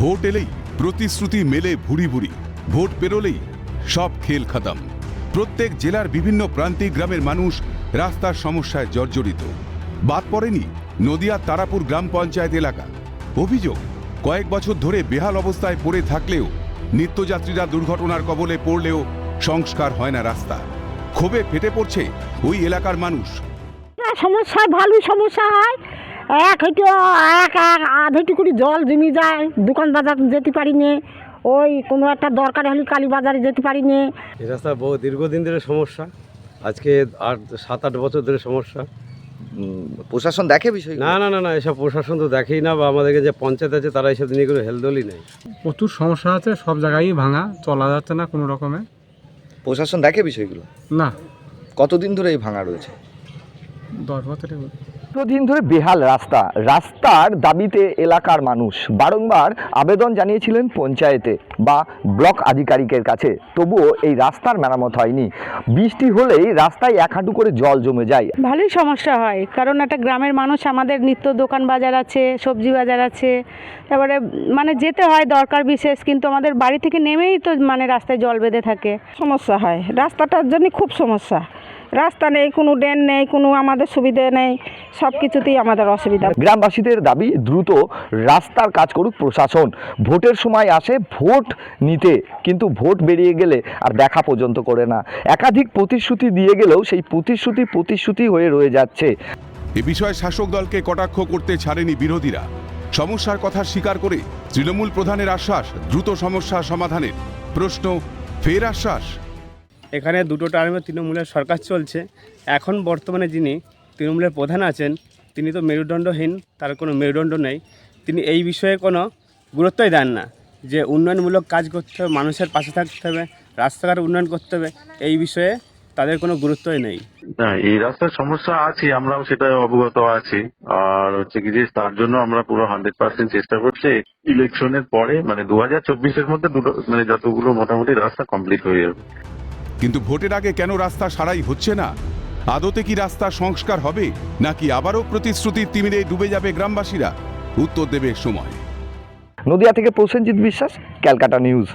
Vote এলেই প্রতিশ্রুতি মেলে ভুরি ভুরি। ভোট পেরোলেই সব খেল খতম। প্রত্যেক জেলার বিভিন্ন প্রান্তিক গ্রামের মানুষ রাস্তার সমস্যায় জর্জরিত। বাদ পড়েনি নদিয়া তারাপুর গ্রাম পঞ্চায়েত এলাকা। অভিযোগ, কয়েক বছর ধরে বেহাল অবস্থায় পড়ে থাকলেও নিত্যযাত্রীরা দুর্ঘটনার কবলে পড়লেও সংস্কার হয় না রাস্তা। ক্ষোভে ফেটে পড়ছে ওই এলাকার মানুষ। সমস্যা ভালোই সমস্যা হয় এক হইতে এক এক আধ হইতে করে জল জমে যায়। দোকান বাজার যেতে পারি নে ওই কোনো একটা দরকার হলে কালী বাজারে যেতে পারি নে এই রাস্তা বহু দীর্ঘদিন ধরে সমস্যা। আজকে আট সাত আট বছর ধরে সমস্যা। প্রশাসন দেখে বিষয় না না না না এসব প্রশাসন তো দেখেই না বা আমাদেরকে যে পঞ্চায়েত আছে তারা এসব নিয়ে কোনো হেলদোলই নেই। প্রচুর সমস্যা আছে সব জায়গায়ই ভাঙা চলা যাচ্ছে না কোনো রকমে। প্রশাসন দেখে বিষয়গুলো? না। কতদিন ধরে এই ভাঙা রয়েছে? দশ বছরে দীর্ঘদিন ধরে বেহাল রাস্তা। রাস্তার দাবিতে এলাকার মানুষ বারংবার আবেদন জানিয়েছিলেন পঞ্চায়েতে বা ব্লক আধিকারিকের কাছে। তবুও এই রাস্তার মেরামত হয়নি। বৃষ্টি হলেই রাস্তায় এক হাঁটু করে জল জমে যায়। ভালোই সমস্যা হয়। কারণ একটা গ্রামের মানুষ আমাদের নিত্য দোকান বাজার আছে সবজি বাজার আছে। তারপরে মানে যেতে হয় দরকার বিশেষ কিন্তু আমাদের বাড়ি থেকে নেমেই তো মানে রাস্তায় জল বেঁধে থাকে। সমস্যা হয়। রাস্তাটার জন্য খুব সমস্যা। রাস্তা নেই কোনো ড্রেন নেই কোনো আমাদের সুবিধে নেই সব কিছুতেই আমাদের অসুবিধা। গ্রামবাসীদের দাবি দ্রুত রাস্তার কাজ করুক প্রশাসন। ভোটের সময় আসে ভোট নিতে কিন্তু ভোট বেরিয়ে গেলে আর দেখা পর্যন্ত করে না। একাধিক প্রতিশ্রুতি দিয়ে গেলেও সেই প্রতিশ্রুতি প্রতিশ্রুতি হয়ে রয়ে যাচ্ছে। এ বিষয়ে শাসক দলকে কটাক্ষ করতে ছাড়েনি বিরোধীরা। সমস্যার কথা স্বীকার করে তৃণমূল প্রধানের আশ্বাস দ্রুত সমস্যা সমাধানের। প্রশ্ন ফের আশ্বাস? এখানে দুটো টার্মে তৃণমূলের সরকার চলছে। এখন বর্তমানে যিনি তৃণমূলের প্রধান আছেন, তিনি তো মেরুদণ্ডহীন, তার কোনো মেরুদণ্ড নেই। তিনি এই বিষয়ে কোনো গুরুত্বই দেন না যে উন্নয়নমূলক কাজ করতে হবে, মানুষের পাশে থাকতে হবে, রাস্তাঘাট উন্নয়ন করতে হবে, এই বিষয়ে তাদের কোনো গুরুত্বই নেই। এই রাস্তার সমস্যা আছে, আমরাও সেটা অবগত আছি। আর হচ্ছে কি যে, তার জন্য আমরা পুরো হান্ড্রেড পার্সেন্ট চেষ্টা করছি। ইলেকশনের পরে মানে দু হাজার চব্বিশের মধ্যে দুটো মানে যতগুলো মোটামুটি রাস্তা কমপ্লিট হয়ে যাবে। কিন্তু ভোটের আগে কেন রাস্তা সারাই হচ্ছে না? আদতে কি রাস্তা সংস্কার হবে? নাকি আবারও প্রতিশ্রুতির তিমিরে ডুবে যাবে গ্রামবাসীরা? উত্তর দেবে সময়। নদিয়া থেকে প্রসেনজিৎ বিশ্বাস, ক্যালকাটা নিউজ।